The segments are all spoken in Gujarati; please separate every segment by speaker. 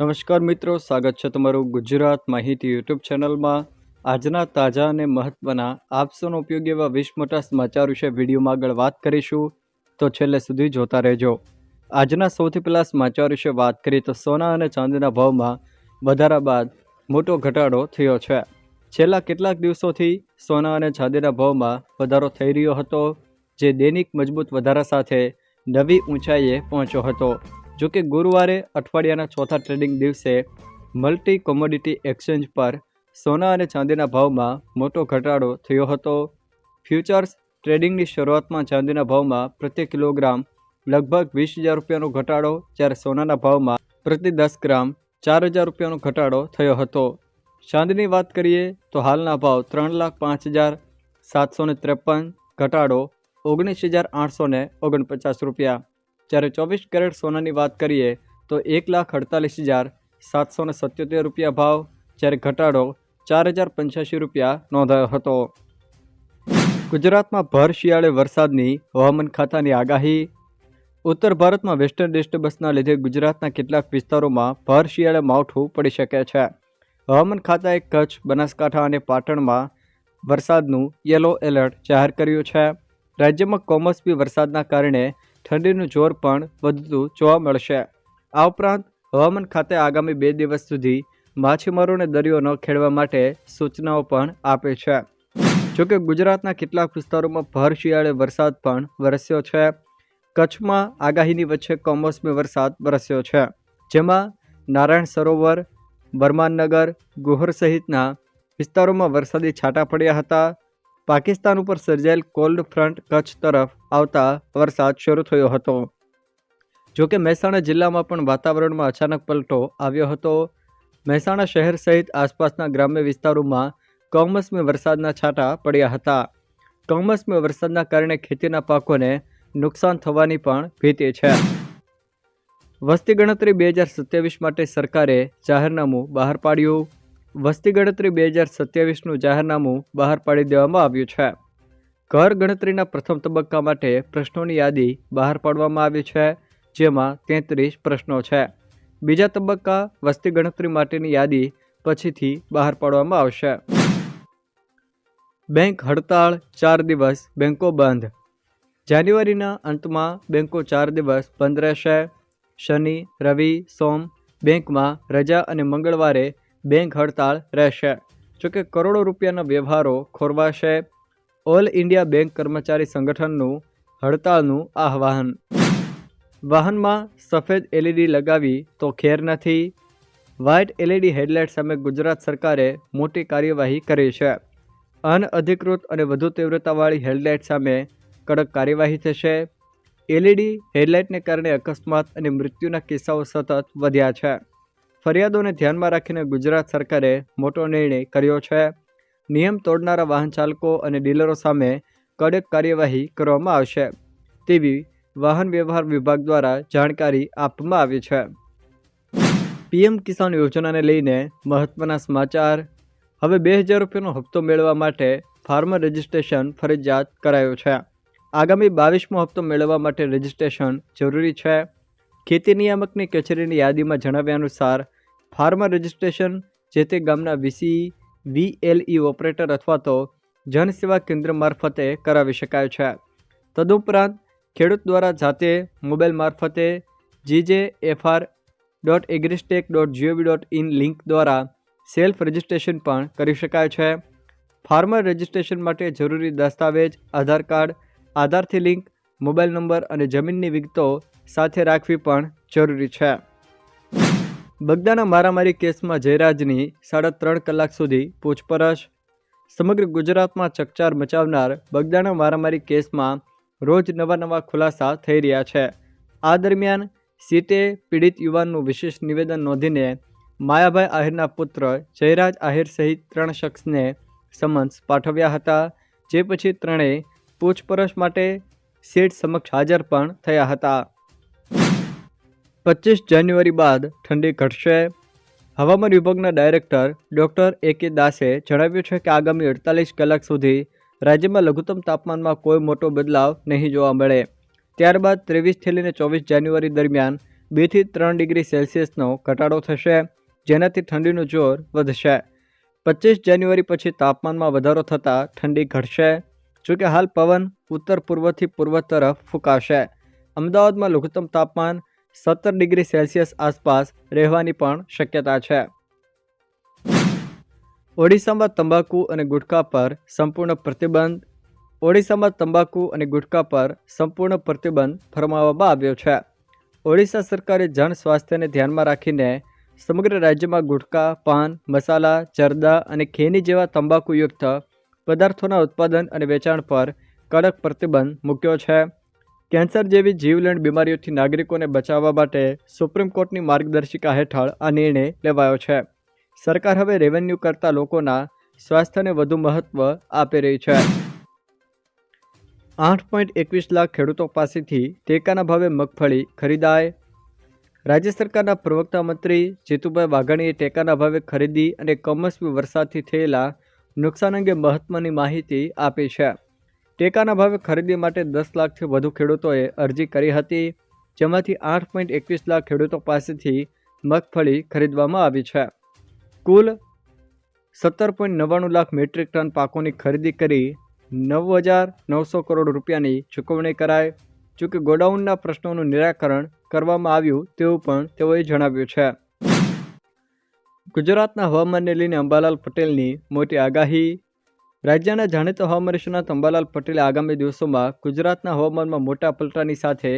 Speaker 1: નમસ્કાર મિત્રો, સ્વાગત છે તમારું ગુજરાત માહિતી યુટ્યુબ ચેનલમાં. આજના તાજા અને મહત્ત્વના આપસોનો ઉપયોગ એવા વીસ મોટા સમાચાર વિશે વિડીયોમાં આગળ વાત કરીશું. તો છેલ્લે સુધી જોતા રહેજો. આજના સૌથી પહેલાં સમાચાર વિશે વાત કરીએ તો સોના અને ચાંદીના ભાવમાં વધારા બાદ મોટો ઘટાડો થયો છે. છેલ્લા કેટલાક દિવસોથી સોના અને ચાંદીના ભાવમાં વધારો થઈ રહ્યો હતો, જે દૈનિક મજબૂત વધારા સાથે નવી ઊંચાઈએ પહોંચ્યો હતો. જો કે ગુરુવારે અઠવાડિયાના ચોથા ટ્રેડિંગ દિવસે મલ્ટી કોમોડિટી એક્સચેન્જ પર સોના અને ચાંદીના ભાવમાં મોટો ઘટાડો થયો હતો. ફ્યુચર્સ ટ્રેડિંગની શરૂઆતમાં ચાંદીના ભાવમાં પ્રતિ કિલોગ્રામ લગભગ વીસ હજાર રૂપિયાનો ઘટાડો, જ્યારે સોનાના ભાવમાં પ્રતિ દસ ગ્રામ ચાર હજાર રૂપિયાનો ઘટાડો થયો હતો. ચાંદીની વાત કરીએ તો હાલના ભાવ ત્રણ લાખ પાંચ હજાર સાતસો ત્રેપન, ઘટાડો ઓગણીસ હજાર આઠસો ઓગણપચાસ રૂપિયા. જ્યારે ચોવીસ કેરેટ સોનાની વાત કરીએ, તો એક લાખ અડતાલીસ હજાર સાતસો ને સત્યોતેર રૂપિયા ભાવ, જ્યારે ઘટાડો ચાર હજાર પંચ્યાસી રૂપિયા નોંધાયો હતો. ગુજરાતમાં ભર શિયાળે વરસાદની હવામાન ખાતાની આગાહી. ઉત્તર ભારતમાં વેસ્ટર્ન ડિસ્ટર્બન્સના લીધે ગુજરાતના કેટલાક વિસ્તારોમાં ભર શિયાળે માવઠું પડી શકે છે. હવામાન ખાતાએ કચ્છ, બનાસકાંઠા અને પાટણમાં વરસાદનું યલો એલર્ટ જાહેર કર્યું છે. રાજ્યમાં કમોસમી વરસાદના કારણે ઠંડીનું જોર પણ વધતું જોવા મળશે. આ ઉપરાંત, હવામાન ખાતે આગામી બે દિવસ સુધી માછીમારોને દરિયો ન ખેડવા માટે સૂચનાઓ પણ આપે છે. જોકે ગુજરાતના કેટલાક વિસ્તારોમાં ભર શિયાળે વરસાદ પણ વરસ્યો છે. કચ્છમાં આગાહીની વચ્ચે કમોસમી વરસાદ વરસ્યો છે. જેમાં નારાયણ સરોવર બરમાનનગર ગુહર સહિતના વિસ્તારોમાં વરસાદી છાંટા પડ્યા હતા. પાકિસ્તાન ઉપર સર્જાયેલ કોલ્ડ ફ્રન્ટ કચ્છ તરફ આવતા વરસાદ શરૂ થયો હતો. જોકે મહેસાણા જિલ્લામાં પણ વાતાવરણમાં અચાનક પલટો આવ્યો હતો. મહેસાણા શહેર સહિત આસપાસના ગ્રામ્ય વિસ્તારોમાં કમોસમી વરસાદના છાંટા પડ્યા હતા. કમોસમી વરસાદના કારણે ખેતીના પાકોને નુકસાન થવાની પણ ભીતિ છે. વસ્તી ગણતરી બે હજાર સત્યાવીસ માટે સરકારે જાહેરનામું બહાર પાડ્યું. વસ્તી ગણતરી બે હજાર સત્યાવીસનું જાહેરનામું બહાર પાડી દેવામાં આવ્યું છે. ઘર ગણતરીના પ્રથમ તબક્કા માટે પ્રશ્નોની યાદી બહાર પાડવામાં આવી છે, જેમાં તેત્રીસ પ્રશ્નો છે. બીજા તબક્કા વસ્તી ગણતરી માટેની યાદી પછીથી બહાર પાડવામાં આવશે. બેંક હડતાળ ચાર દિવસ, બેંકો બંધ. જાન્યુઆરીના અંતમાં બેંકો ચાર દિવસ બંધ રહેશે. શનિ, રવિ, સોમ બેંકમાં રજા અને મંગળવારે બેંક હડતાળ રહેશે. જોકે કરોડો રૂપિયાના વ્યવહારો ખોરવાશે. ઓલ ઇન્ડિયા બેંક કર્મચારી સંગઠનનું હડતાળનું આહવાન વાહનમાં સફેદ એલઈડી લગાવી તો ખેર નથી. વ્હાઇટ એલઈડી હેડલાઇટ સામે ગુજરાત સરકારે મોટી કાર્યવાહી કરી છે. અનઅધિકૃત અને વધુ તીવ્રતાવાળી હેડલાઇટ સામે કડક કાર્યવાહી થશે. એલઈડી હેડલાઇટને કારણે અકસ્માત અને મૃત્યુના કિસ્સાઓ સતત વધ્યા છે. ફરિયાદોને ધ્યાનમાં રાખીને ગુજરાત સરકારે મોટો નિર્ણય કર્યો છે. નિયમ તોડનારા વાહન ચાલકો અને ડીલરો સામે કડક કાર્યવાહી કરવામાં આવશે. તેવી વાહન વ્યવહાર વિભાગ દ્વારા જાણકારી આપવામાં આવી છે. પીએમ કિસાન યોજનાને લઈને મહત્વના સમાચાર. હવે બે હજાર રૂપિયાનો હપ્તો મેળવવા માટે ફાર્મર રજિસ્ટ્રેશન ફરજિયાત કરાયું છે. આગામી બાવીસમો હપ્તો મેળવવા માટે રજિસ્ટ્રેશન જરૂરી છે. ખેતી નિયામકની કચેરીની યાદીમાં જણાવ્યા અનુસાર, ફાર્મર રજિસ્ટ્રેશન, જે તે ગામના વીસી, વીએલઈ ઓપરેટર અથવા તો જનસેવા કેન્દ્ર મારફતે કરાવી શકાય છે. તદુપરાંત, ખેડૂત દ્વારા જાતે મોબાઈલ મારફતે GJ FR dot agristack dot gov dot in link દ્વારા સેલ્ફ રજિસ્ટ્રેશન પણ કરી શકાય છે. ફાર્મર રજિસ્ટ્રેશન માટે જરૂરી દસ્તાવેજ, આધાર કાર્ડ, આધારથી લિંક, મોબાઈલ નંબર અને જમીનની વિગતો સાથે રાખવી પણ જરૂરી છે. બગદાના મારામારી કેસમાં જયરાજની સાડા ત્રણ કલાક સુધી પૂછપરછ. સમગ્ર ગુજરાતમાં ચકચાર મચાવનાર બગદાના મારામારી કેસમાં રોજ નવા નવા ખુલાસા થઈ રહ્યા છે. આ દરમિયાન સીટે પીડિત યુવાનનું વિશેષ નિવેદન નોંધીને માયાભાઈ આહિરના પુત્ર જયરાજ આહિર સહિત ત્રણ શખ્સને સમન્સ પાઠવ્યા હતા, જે પછી ત્રણેય પૂછપરછ માટે સીટ સમક્ષ હાજર પણ થયા હતા. પચીસ જાન્યુઆરી બાદ ઠંડી ઘટશે. હવામાન વિભાગના ડાયરેક્ટર ડૉક્ટર એ કે દાસે જણાવ્યું છે કે આગામી અડતાલીસ કલાક સુધી રાજ્યમાં લઘુત્તમ તાપમાનમાં કોઈ મોટો બદલાવ નહીં જોવા મળે. ત્યારબાદ ત્રેવીસથી લઈને ચોવીસ જાન્યુઆરી દરમિયાન બેથી ત્રણ ડિગ્રી સેલ્સિયસનો ઘટાડો થશે, જેનાથી ઠંડીનું જોર વધશે. પચીસ જાન્યુઆરી પછી તાપમાનમાં વધારો થતાં ઠંડી ઘટશે. જોકે હાલ પવન ઉત્તર પૂર્વથી પૂર્વ તરફ ફૂંકાશે. અમદાવાદમાં લઘુત્તમ તાપમાન સત્તર ડિગ્રી સેલ્સિયસ આસપાસ રહેવાની પણ શક્યતા છે. ઓડિશામાં તંબાકુ અને ગુટખા પર સંપૂર્ણ પ્રતિબંધ ઓડિશામાં તંબાકુ અને ગુટખા પર સંપૂર્ણ પ્રતિબંધ ફરમાવવામાં આવ્યો છે. ઓડિશા સરકારે જન સ્વાસ્થ્યને ધ્યાનમાં રાખીને સમગ્ર રાજ્યમાં ગુટખા પાન, મસાલા જરદા અને ખેની જેવા તંબાકુયુક્ત પદાર્થોના ઉત્પાદન અને વેચાણ પર કડક પ્રતિબંધ મૂક્યો છે. કેન્સર જેવી જીવલેણ બીમારીઓથી નાગરિકોને બચાવવા માટે સુપ્રીમ કોર્ટની માર્ગદર્શિકા હેઠળ આ નિર્ણય લેવાયો છે. સરકાર હવે રેવન્યુ કરતા લોકોના સ્વાસ્થ્યને વધુ મહત્વ આપી રહી છે. આઠ પોઈન્ટ એકવીસ લાખ ખેડૂતો પાસેથી ટેકાના ભાવે મગફળી ખરીદાય. રાજ્ય સરકારના પ્રવક્તા મંત્રી જીતુભાઈ વાઘાણીએ ટેકાના ભાવે ખરીદી અને કમોસમી વરસાદથી થયેલા નુકસાન અંગે મહત્વની માહિતી આપી છે. ટેકાના ભાવે ખરીદી માટે દસ લાખથી વધુ ખેડૂતોએ અરજી કરી હતી, જેમાંથી આઠ પોઈન્ટ એકવીસ લાખ ખેડૂતો પાસેથી મગફળી ખરીદવામાં આવી છે. કુલ સત્તર પોઈન્ટ નવ્વાણું લાખ મેટ્રિક ટન પાકોની ખરીદી કરી નવ હજાર નવસો કરોડ રૂપિયાની ચૂકવણી કરાય જોકે ગોડાઉનના પ્રશ્નોનું નિરાકરણ કરવામાં આવ્યું તેવું પણ તેઓએ જણાવ્યું છે. ગુજરાતના હવામાનને લઈને અંબાલાલ પટેલની મોટી આગાહી રાજ્યના જાણીતા હવામાન નિષ્ણાત અંબાલાલ પટેલે આગામી દિવસોમાં ગુજરાતના હવામાનમાં મોટા પલટાની સાથે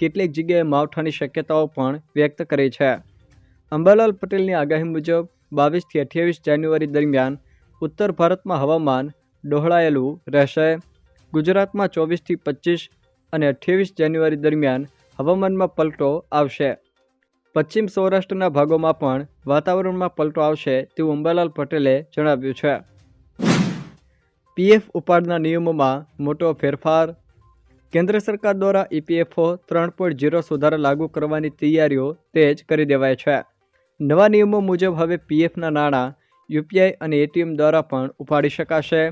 Speaker 1: કેટલીક જગ્યાએ માવઠાની શક્યતાઓ પણ વ્યક્ત કરી છે. અંબાલાલ પટેલની આગાહી મુજબ, બાવીસથી અઠ્યાવીસ જાન્યુઆરી દરમિયાન ઉત્તર ભારતમાં હવામાન ડહોળાયેલું રહેશે. ગુજરાતમાં ચોવીસથી પચીસ અને અઠ્યાવીસ જાન્યુઆરી દરમિયાન હવામાનમાં પલટો આવશે. પશ્ચિમ સૌરાષ્ટ્રના ભાગોમાં પણ વાતાવરણમાં પલટો આવશે તેવું અંબાલાલ પટેલે જણાવ્યું છે. પીએફ ઉપાડના નિયમોમાં મોટો ફેરફાર, કેન્દ્ર સરકાર દ્વારા ઈપીએફઓ ત્રણ પોઈન્ટ જીરો સુધારા લાગુ કરવાની તૈયારીઓ તેજ કરી દેવાય છે. નવા નિયમો મુજબ હવે પીએફના નાણાં યુપીઆઈ અને એટીએમ દ્વારા પણ ઉપાડી શકાશે,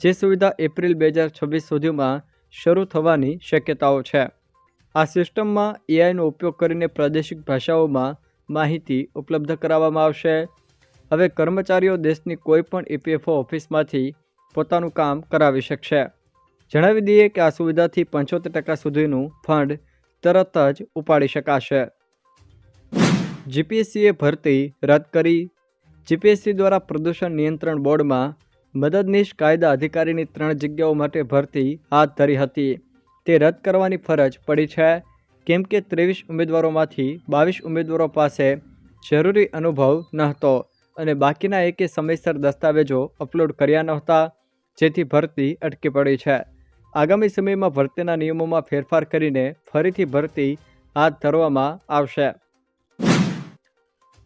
Speaker 1: જે સુવિધા એપ્રિલ બે હજાર છવ્વીસ સુધીમાં શરૂ થવાની શક્યતાઓ છે. આ સિસ્ટમમાં એઆઈનો ઉપયોગ કરીને પ્રાદેશિક ભાષાઓમાં માહિતી ઉપલબ્ધ કરાવવામાં આવશે. હવે કર્મચારીઓ દેશની કોઈપણ ઈપીએફઓ ઓફિસમાંથી પોતાનું કામ કરાવી શકશે. જણાવી દઈએ કે આ સુવિધાથી પંચોતેર ટકા સુધીનું ફંડ તરત જ ઉપાડી શકાશે. જીપીએસસીએ ભરતી રદ કરી. જીપીએસસી દ્વારા પ્રદૂષણ નિયંત્રણ બોર્ડમાં મદદનીશ કાયદા અધિકારીની ત્રણ જગ્યાઓ માટે ભરતી હાથ ધરી હતી. તે રદ કરવાની ફરજ પડી છે. કેમ કે ત્રેવીસ ઉમેદવારોમાંથી બાવીસ ઉમેદવારો પાસે જરૂરી અનુભવ નહોતો અને બાકીના એકે સમયસર દસ્તાવેજો અપલોડ કર્યા નહોતા. જેથી ભરતી અટકી પડી છે. આગામી સમયમાં ભરતીના નિયમોમાં ફેરફાર કરીને ફરીથી ભરતી હાથ ધરવામાં આવશે.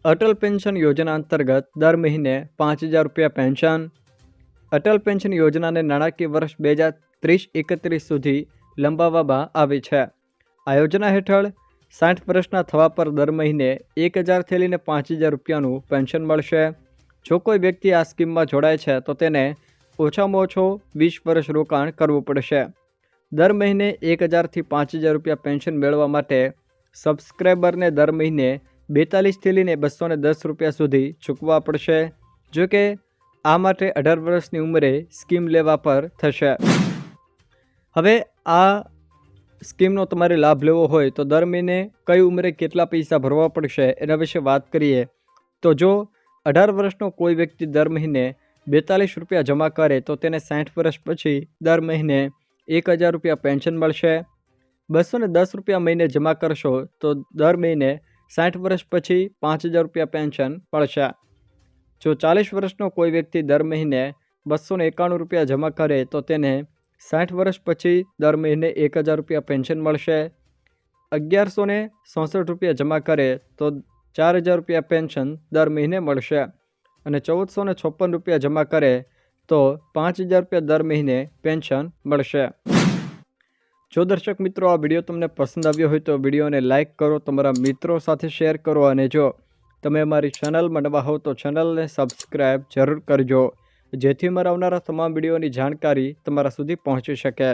Speaker 1: અટલ પેન્શન યોજના અંતર્ગત દર મહિને પાંચ હજાર રૂપિયા પેન્શન. અટલ પેન્શન યોજનાને નાણાકીય વર્ષ બે હજાર ત્રીસ એકત્રીસ સુધી લંબાવવામાં આવી છે. આ યોજના હેઠળ સાઠ વર્ષના થવા પર દર મહિને એક હજારથી લઈને પાંચ હજાર રૂપિયાનું પેન્શન મળશે. જો કોઈ વ્યક્તિ આ સ્કીમમાં જોડાય છે, તો તેને ઓછામાં ઓછો વીસ વર્ષ રોકાણ કરવું પડશે. દર મહિને એક હજારથી પાંચ હજાર રૂપિયા પેન્શન મેળવવા માટે સબસ્ક્રાઈબરને દર મહિને બેતાલીસથી લઈને બસો દસ રૂપિયા સુધી ચૂકવવા પડશે, જો કે આ માટે અઢાર વર્ષની ઉંમરે સ્કીમ લેવા પર થશે. હવે આ સ્કીમનો તમારે લાભ લેવો હોય તો દર મહિને કઈ ઉંમરે કેટલા પૈસા ભરવા પડશે એના વિશે વાત કરીએ. તો જો અઢાર વર્ષનો કોઈ વ્યક્તિ દર મહિને બેતાલીસ રૂપિયા જમા કરે તો તેને સાઠ વર્ષ પછી દર મહિને એક હજાર રૂપિયા પેન્શન મળશે. બસો દસ રૂપિયા મહિને જમા કરશો તો દર મહિને સાઠ વર્ષ પછી પાંચ હજાર રૂપિયા પેન્શન મળશે. જો ચાલીસ વર્ષનો કોઈ વ્યક્તિ દર મહિને બસો એકાણું રૂપિયા જમા કરે તો તેને સાઠ વર્ષ પછી દર મહિને એક હજાર રૂપિયા પેન્શન મળશે. અગિયારસો ને રૂપિયા જમા કરે તો ચાર હજાર રૂપિયા પેન્શન દર મહિને મળશે. અને ચૌદસો ને છપ્પન રૂપિયા જમા કરે તો પાંચ હજાર રૂપિયા દર મહિને પેન્શન મળશે. જો દર્શક મિત્રો આ વીડિયો તમને પસંદ આવ્યો હોય તો વિડીયોને લાઇક કરો, તમારા મિત્રો સાથે શેર કરો અને જો તમે અમારી ચેનલમાં નવા હો તો ચેનલને સબસ્ક્રાઈબ જરૂર કરજો, જેથી મારા આવનારા તમામ વિડીયોની જાણકારી તમારા સુધી પહોંચી શકે.